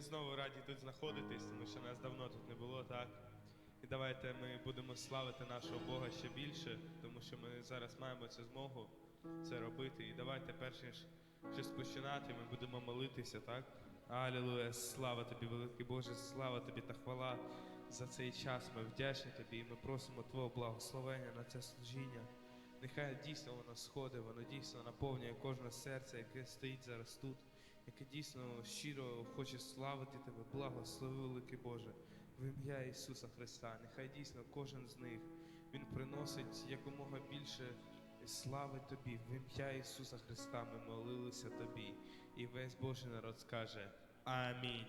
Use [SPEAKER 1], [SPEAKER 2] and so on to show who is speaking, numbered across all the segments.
[SPEAKER 1] ми знову раді тут знаходитись, тому що нас давно тут не було, так? І давайте ми будемо славити нашого Бога ще більше, тому що ми зараз маємо цю змогу це робити. І давайте, перш ніж щось починати, ми будемо молитися, так? Алілуя, слава тобі, великий Боже, слава тобі та хвала за цей час. Ми вдячні тобі і ми просимо Твого благословення на це служіння. Нехай дійсно воно сходить, воно дійсно наповнює кожне серце, яке стоїть зараз тут, яке дійсно щиро хоче славити тебе. Благослови, великий Боже, в ім'я Ісуса Христа. Нехай дійсно кожен з них Він приносить якомога більше слави тобі. В ім'я Ісуса Христа ми молилися тобі. І весь Божий народ скаже Амінь.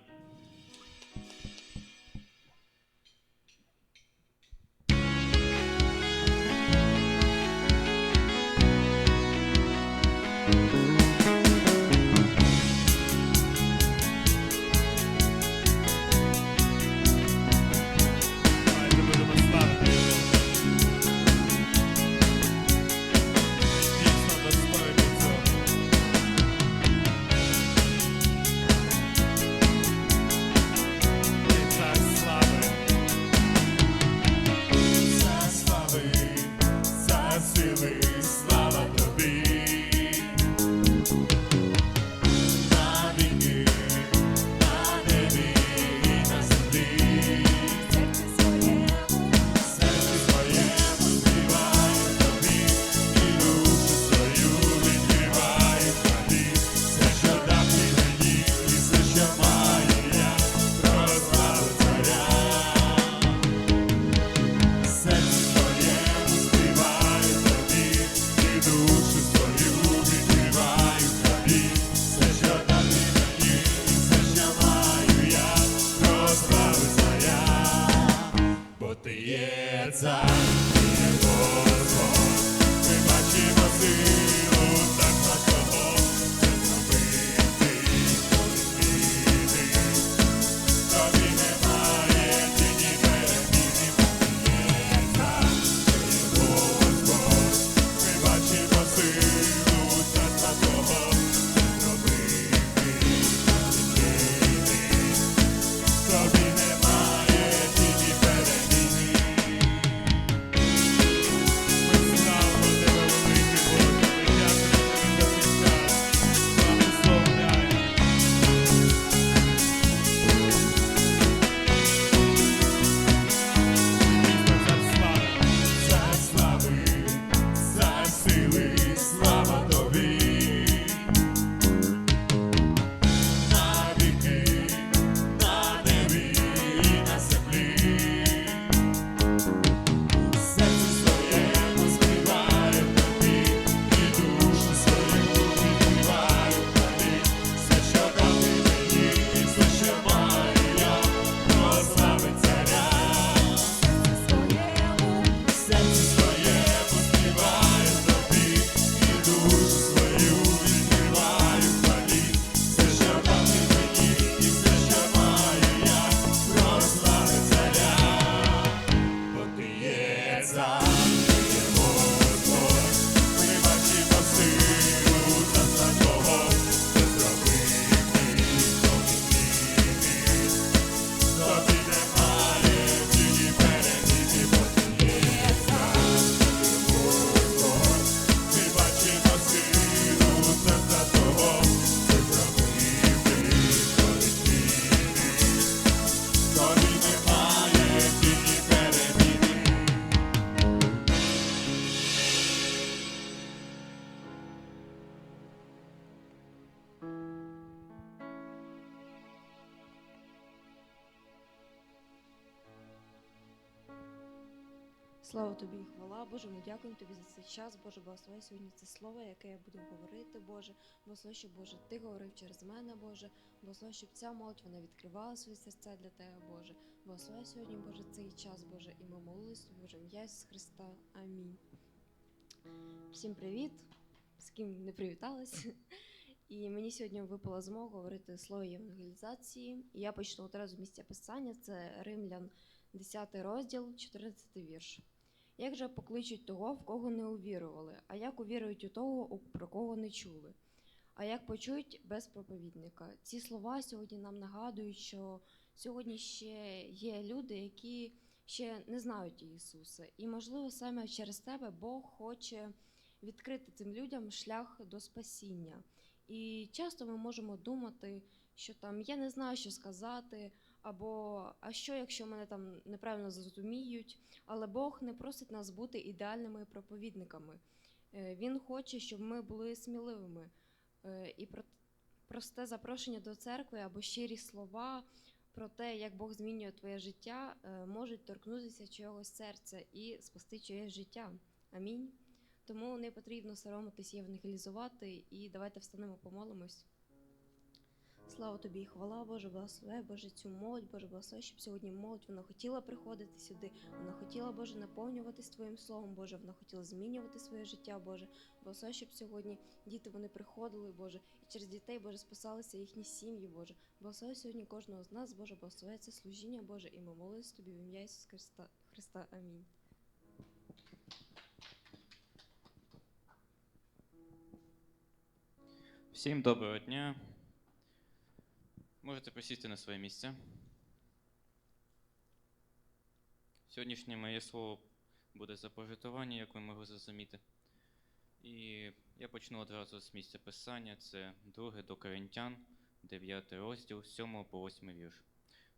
[SPEAKER 2] Слава тобі
[SPEAKER 3] хвала, Боже, ми дякуємо тобі за цей час. Боже, благослови сьогодні це слово, яке я буду говорити, Боже. Благослови, щоб Боже, ти говорив через мене, Боже. Благослови, щоб ця молодь вона відкривала свої серця для тебе, Боже. Благослови сьогодні, Боже, цей час, Боже, і ми молились Боже, ім'я Ісуса Христа. Амінь. Всім привіт, з ким не привіталась. І мені сьогодні випала змога говорити слово євангелізації. І я почну одразу місця писання. Це Римлян, 10 розділ, 14 вірш. Як же покличуть того, в кого не увірували, а як увірують у того, про кого не чули? а як почують без проповідника. Ці слова сьогодні нам нагадують, що сьогодні ще є люди, які ще не знають Ісуса. І, можливо, саме через тебе Бог хоче відкрити цим людям шлях до спасіння. І часто ми можемо думати, що там я не знаю, що сказати, або а що, якщо мене там неправильно зрозуміють. Але Бог не просить нас бути ідеальними проповідниками. Е, Він хоче, щоб ми були сміливими. Е, І про- просте запрошення до церкви або щирі слова про те, як Бог змінює твоє життя, е, можуть торкнутися чогось серця і спасти чиєсь життя. Амінь. Тому не потрібно соромитись євангелізувати і давайте встанемо, помолимось. Слава тобі і хвала Боже, благослови, Боже, цю молодь, Боже, благослови, щоб сьогодні молодь вона хотіла приходити сюди, вона хотіла, Боже, наповнюватись Твоїм словом, Боже, вона хотіла змінювати своє життя, Боже. Благослови, щоб сьогодні діти вони приходили, Боже, і через дітей, Боже, спасалися їхні сім'ї, Боже. Благослови сьогодні кожного з нас, Боже, благослови це служіння, Боже, і ми молились тобі в ім'я Ісуса Христа. Христа. Амінь.
[SPEAKER 4] Всім доброго дня. Можете присісти на своє місце. Сьогоднішнє моє слово буде за пожитування, як ви могли зрозуміти. І я почну одразу з місця писання. Це 2 до Коринтян, 9 розділ, 7 по 8 вірш.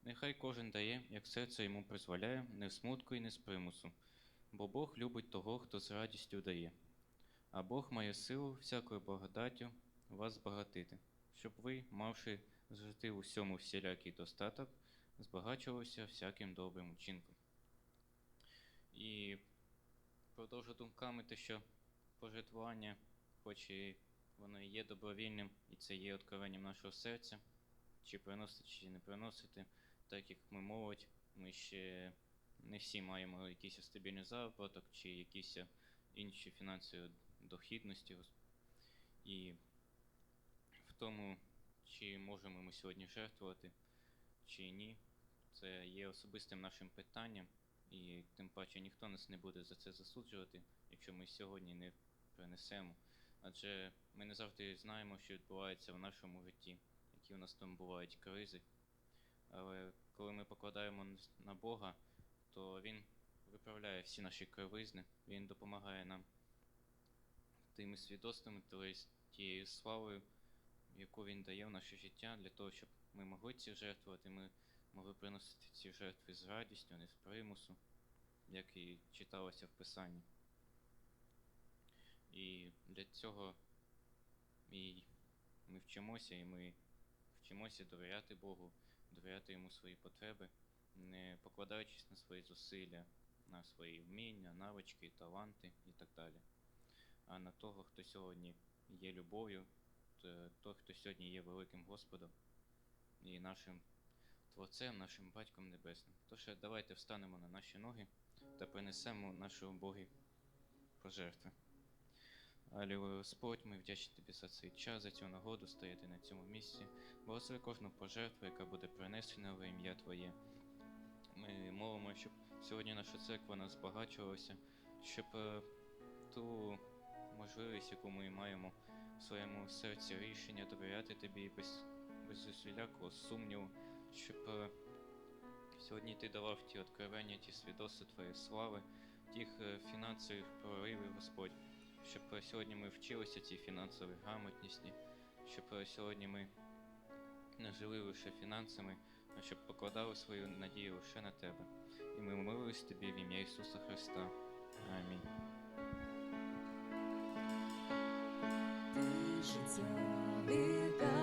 [SPEAKER 4] Нехай кожен дає, як серце йому дозволяє, не в смутку і не з примусу, бо Бог любить того, хто з радістю дає. А Бог має силу всякою благодаттю вас збагатити, щоб ви, мавши зжити у всьому всілякий достаток, збагачувалися всяким добрим учинком. І продовжу думками те, що пожертвування, хоч і воно і є добровільним, і це є откровенням нашого серця, чи приносити, чи не приносити, так як ми молодь, ми ще не всі маємо якийсь стабільний заробіток, чи якісь інші фінансові дохідності. І в тому, чи можемо ми сьогодні жертвувати, чи ні, це є особистим нашим питанням, і тим паче ніхто нас не буде за це засуджувати, якщо ми сьогодні не принесемо. Адже ми не завжди знаємо, що відбувається в нашому житті, які у нас там бувають кризи. Але коли ми покладаємо на Бога, то Він виправляє всі наші кривизни, Він допомагає нам тими свідоцтвами, тобто тією славою, яку він дає в наше життя, для того, щоб ми могли ці жертвувати, ми могли приносити ці жертви з радістю, не з примусу, як і читалося в Писанні. І для цього і ми вчимося, і ми вчимося довіряти Богу, довіряти йому свої потреби, не покладаючись на свої зусилля, на свої вміння, навички, таланти і так далі. А на того, хто сьогодні є любов'ю, той, хто сьогодні є великим Господом і нашим Творцем, нашим Батьком Небесним. Тож е, давайте встанемо на наші ноги та принесемо нашого Богі пожертви. Алілуя, Господь, ми вдячні тобі за цей час, за цю нагоду стояти на цьому місці. Благослови кожну пожертву, яка буде принесена в ім'я Твоє. Ми молимо, щоб сьогодні наша церква нас збагачувалася, щоб е, ту можливість, яку ми маємо своєму серці рішення довіряти тобі без, без усілякого сумніву, щоб е, сьогодні ти давав ті откровення, ті свідоцтва твоєї слави, тих е, фінансових проривів, Господь, щоб е, сьогодні ми вчилися цій фінансовій грамотності, щоб е, сьогодні ми не жили лише фінансами, а щоб покладали свою надію лише на тебе. І ми молились тобі в ім'я Ісуса Христа. Амінь.
[SPEAKER 5] Ти життя віддав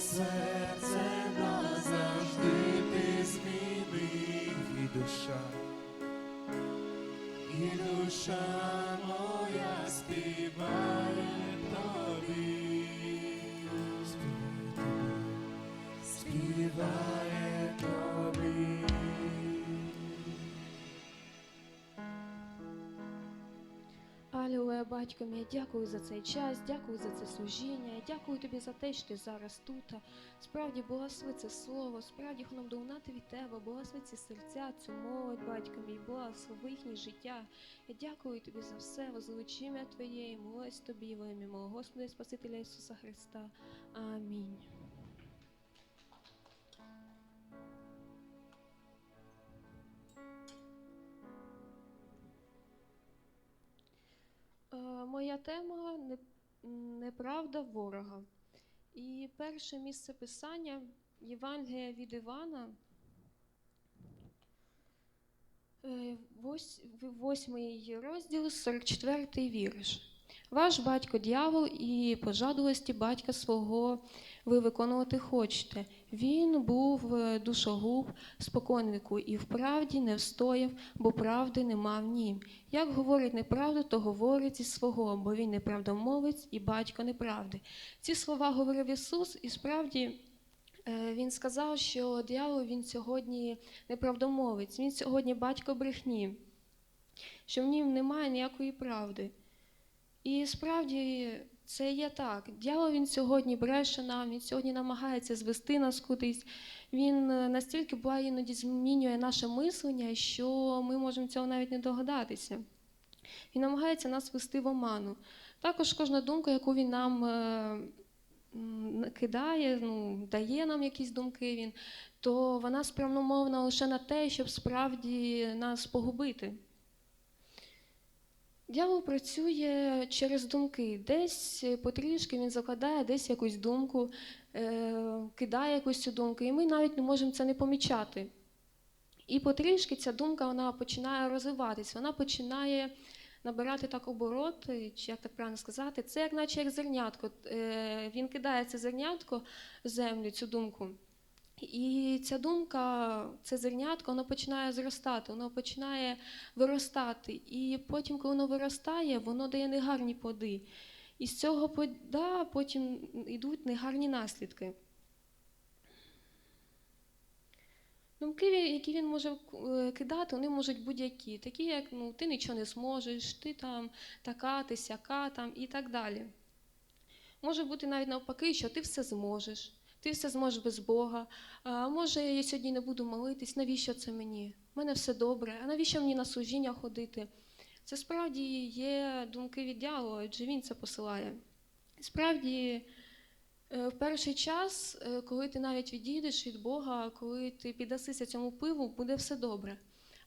[SPEAKER 6] серце
[SPEAKER 5] назавжди ти змінив,
[SPEAKER 6] І душа,
[SPEAKER 5] і душа моя співає тобі,
[SPEAKER 6] співає тобі.
[SPEAKER 5] співає тобі.
[SPEAKER 7] Алілуя, батько мій, дякую за цей час, дякую за це служіння. Я дякую тобі за те, що ти зараз тут. Справді благослови це слово, справді нам долунати від тебе, благослови ці серця, цю молодь, батько мій, благослови їхнє життя. Я дякую тобі за все, возвеличу ім'я Твоє, і молюсь тобі во ім'я мого Господа і Спасителя Ісуса Христа. Амінь. Тема неправда ворога. І перше місце писання Євангелія від Івана, е, восьмий розділ, 44 вірш. Ваш батько дьявол і пожадливості батька свого ви виконувати хочете. Він був е, душогуб споконвіку і вправді не встояв, бо правди нема в нім. Як говорить неправду, то говорить із свого, бо він неправдомовець і батько неправди. Ці слова говорив Ісус, і справді е, Він сказав, що диявол він сьогодні неправдомовець, він сьогодні батько брехні, що в нім немає ніякої правди. І справді це є так. Дьявол він сьогодні бреше нам, він сьогодні намагається звести нас кудись. Він е, настільки буває іноді змінює наше мислення, що ми можемо цього навіть не догадатися. Він намагається нас вести в оману. Також кожна думка, яку він нам е, кидає, ну, дає нам якісь думки, він, то вона спрямована лише на те, щоб справді нас погубити. Дьявол працює через думки. Десь е, потрішки він закладає десь якусь думку, е, кидає якусь цю думку, і ми навіть не можемо це не помічати. І потрішки ця думка вона починає розвиватись, вона починає набирати так обороти, чи як так правильно сказати, це як наче як зернятко. Е, Він кидає це зернятко в землю, цю думку. І ця думка, це зернятко, воно починає зростати, воно починає виростати. І потім, коли воно виростає, воно дає негарні плоди. І з цього плода потім йдуть негарні наслідки. Думки, які він може е, кидати, вони можуть будь-які, такі, як ну, ти нічого не зможеш, ти там така, ти сяка там, і так далі. Може бути навіть навпаки, що ти все зможеш, ти все зможеш без Бога. А може, я сьогодні не буду молитись, навіщо це мені? У мене все добре, а навіщо мені на служіння ходити? Це справді є думки від дьявола, адже він це посилає. Справді, е, в перший час, е, коли ти навіть відійдеш від Бога, коли ти піддасися цьому пиву, буде все добре.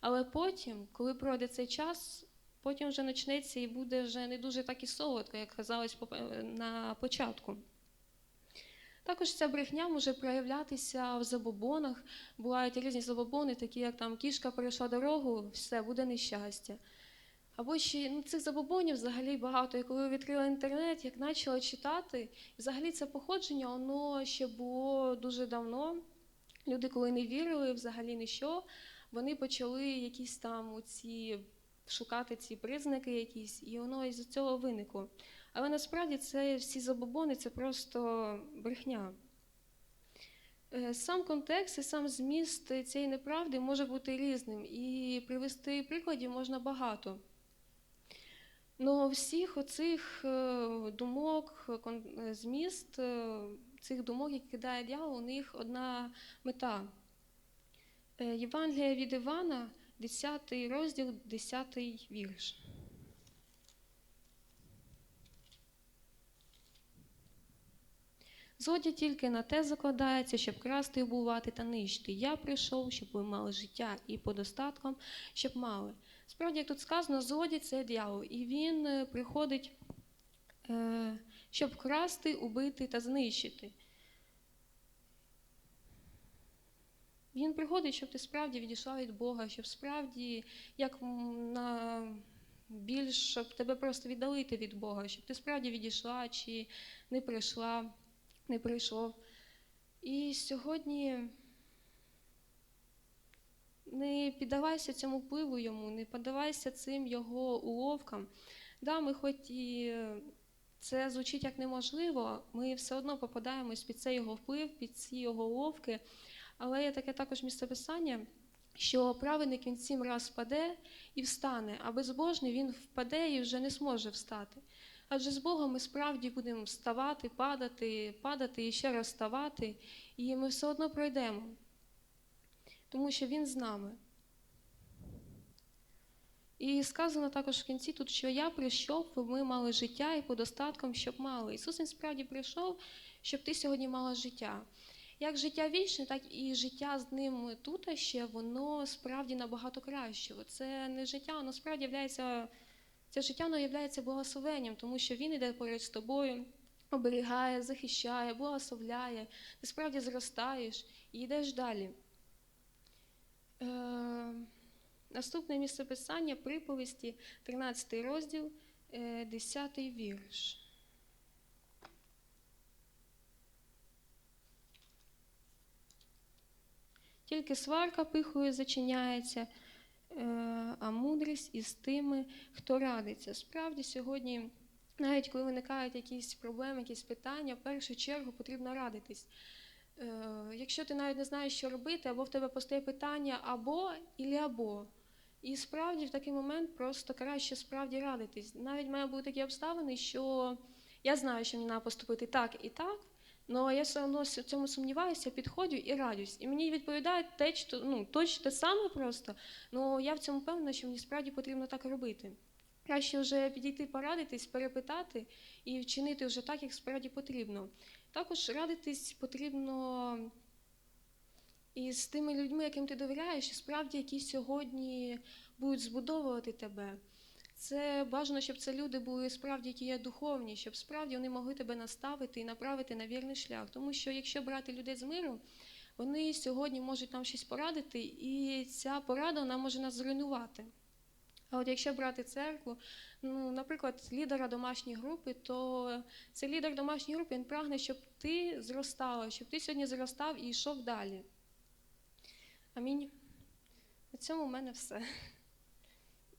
[SPEAKER 7] Але потім, коли пройде цей час, потім вже почнеться і буде вже не дуже так і солодко, як казалось на початку. Також ця брехня може проявлятися в забобонах. Бувають різні забобони, такі як там кішка перейшла дорогу, все, буде нещастя. Або ще ну, цих забобонів взагалі багато. І коли відкрила інтернет, як почала читати, взагалі це походження, воно ще було дуже давно. Люди, коли не вірили взагалі ні що, вони почали якісь там оці шукати ці признаки якісь, і воно із цього виникло. Але насправді це всі забобони це просто брехня. Е, Сам контекст і сам зміст цієї неправди може бути різним, і привести прикладів можна багато. Но всіх оцих е, думок, е, зміст цих думок, які кидає дьявол, у них одна мета. Євангелія від Івана, 10 розділ, 10 вірш. Злодя тільки на те закладається, щоб красти, і бувати та нищити. Я прийшов, щоб ви мали життя і по достаткам, щоб мали. Справді, як тут сказано, злодій – це дьявол, і він е, приходить, е, щоб красти, убити та знищити. Він приходить, щоб ти справді відійшла від Бога, щоб справді як на більш щоб тебе просто віддалити від Бога, щоб ти справді відійшла чи не прийшла не прийшов. І сьогодні не піддавайся цьому впливу йому, не піддавайся цим його уловкам. Да, ми хоч і це звучить як неможливо, ми все одно попадаємось під цей його вплив, під ці його уловки. Але є таке також місцеписання, що праведник він сім раз впаде і встане, а безбожний він впаде і вже не зможе встати. Адже з Богом ми справді будемо вставати, падати, падати і ще раз вставати, і ми все одно пройдемо, тому що Він з нами. І сказано також в кінці тут, що я прийшов, щоб ми мали життя і по достаткам, щоб мали. Ісус він справді прийшов, щоб ти сьогодні мала життя. Як життя вічне, так і життя з ним тут ще, воно справді набагато краще. Це не життя, воно справді являється, це життя воно являється благословенням, тому що він іде поряд з тобою, оберігає, захищає, благословляє, ти справді зростаєш і йдеш далі. Е, Наступне місце писання приповісті, 13 розділ, е, 10 вірш. Тільки сварка пихою зачиняється, е, а мудрість із тими, хто радиться. Справді сьогодні, навіть коли виникають якісь проблеми, якісь питання, в першу чергу потрібно радитись. Е, Якщо ти навіть не знаєш, що робити, або в тебе постає питання або ілі або. І справді в такий момент просто краще справді радитись. Навіть має бути такі обставини, що я знаю, що мені треба поступити так і так, але я все одно в цьому сумніваюся, підходжу і радюсь. І мені відповідають те, що, ну, точно те саме просто, але я в цьому впевнена, що мені справді потрібно так робити. Краще вже підійти порадитись, перепитати і вчинити вже так, як справді потрібно. Також радитись потрібно і з тими людьми, яким ти довіряєш, і справді, які сьогодні будуть збудовувати тебе. Це бажано, щоб це люди були справді, які є духовні, щоб справді вони могли тебе наставити і направити на вірний шлях. Тому що якщо брати людей з миру, вони сьогодні можуть нам щось порадити, і ця порада вона може нас зруйнувати. А от якщо брати церкву, ну, наприклад, лідера домашньої групи, то цей лідер домашньої групи він прагне, щоб ти зростала, щоб ти сьогодні зростав і йшов далі. Амінь. На цьому в мене все.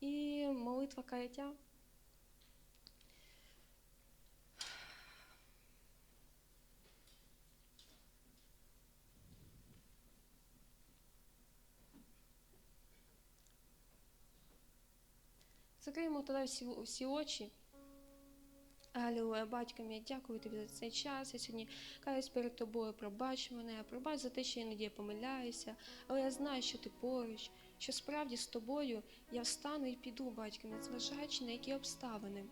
[SPEAKER 7] І молитва каяття. Закриємо тоді всі, всі очі. Алілуя, батько мій, дякую тобі за цей час. Я сьогодні каюсь перед тобою, пробач мене, пробач за те, що іноді я помиляюся, але я знаю, що ти поруч, що справді з тобою я встану і піду, батько, незважаючи на які обставини.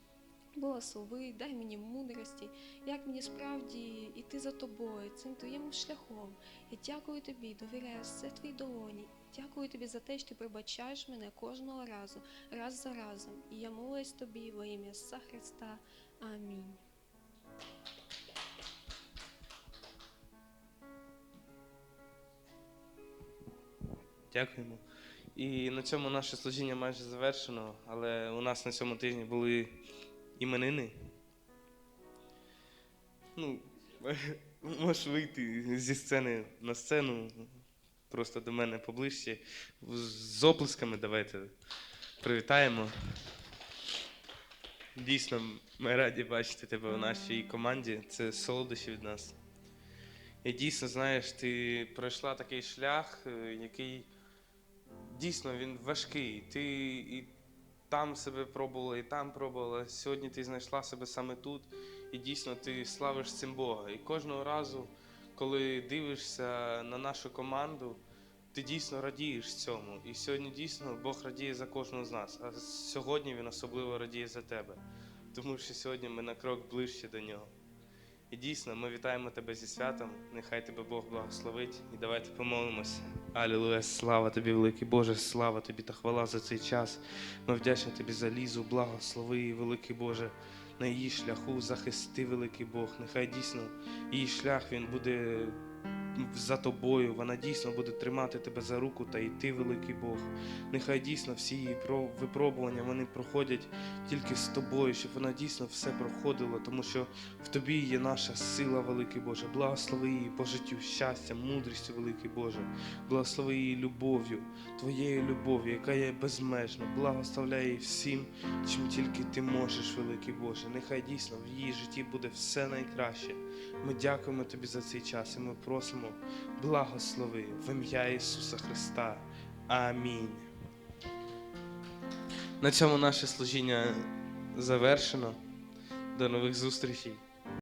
[SPEAKER 7] Благослови, дай мені мудрості, як мені справді йти за тобою, цим твоїм шляхом. Я дякую тобі, довіряю все твої долоні. Дякую тобі за те, що ти пробачаєш мене кожного разу, раз за разом. І я молюсь тобі во ім'я Ісуса Христа. Амінь.
[SPEAKER 6] Дякуємо. І на цьому наше служіння майже завершено, але у нас на цьому тижні були іменини. Ну, можеш вийти зі сцени на сцену, просто до мене поближче. З оплесками давайте привітаємо. Дійсно, ми раді бачити тебе у нашій команді. Це солодощі від нас. І дійсно, знаєш, ти пройшла такий шлях, е, який дійсно він важкий. Ти і там себе пробувала, і там пробувала. Сьогодні ти знайшла себе саме тут, і дійсно ти славиш цим Бога. І кожного разу, коли дивишся на нашу команду, ти дійсно радієш цьому. І сьогодні дійсно Бог радіє за кожного з нас. А сьогодні він особливо радіє за тебе. Тому що сьогодні ми на крок ближче до нього. І дійсно, ми вітаємо тебе зі святом. Нехай тебе Бог благословить. І давайте помолимося. Алілуя, слава тобі, великий Боже, слава тобі та хвала за цей час. Ми вдячні тобі за лізу, благослови її, великий Боже, на її шляху захисти, великий Бог. Нехай дійсно її шлях він буде за тобою. Вона дійсно буде тримати тебе за руку та йти, великий Бог. Нехай дійсно всі її випробування вони проходять тільки з тобою, щоб вона дійсно все проходила, тому що в тобі є наша сила, великий Боже. Благослови її по життю щастя, мудрістю, великий Боже. Благослови її любов'ю, твоєю любов'ю, яка є безмежна. Благословляй її всім, чим тільки ти можеш, великий Боже. Нехай дійсно в її житті буде все найкраще. Ми дякуємо тобі за цей час і ми просимо благослови в ім'я Ісуса Христа. Амінь. На цьому наше служіння завершено. До нових зустрічей.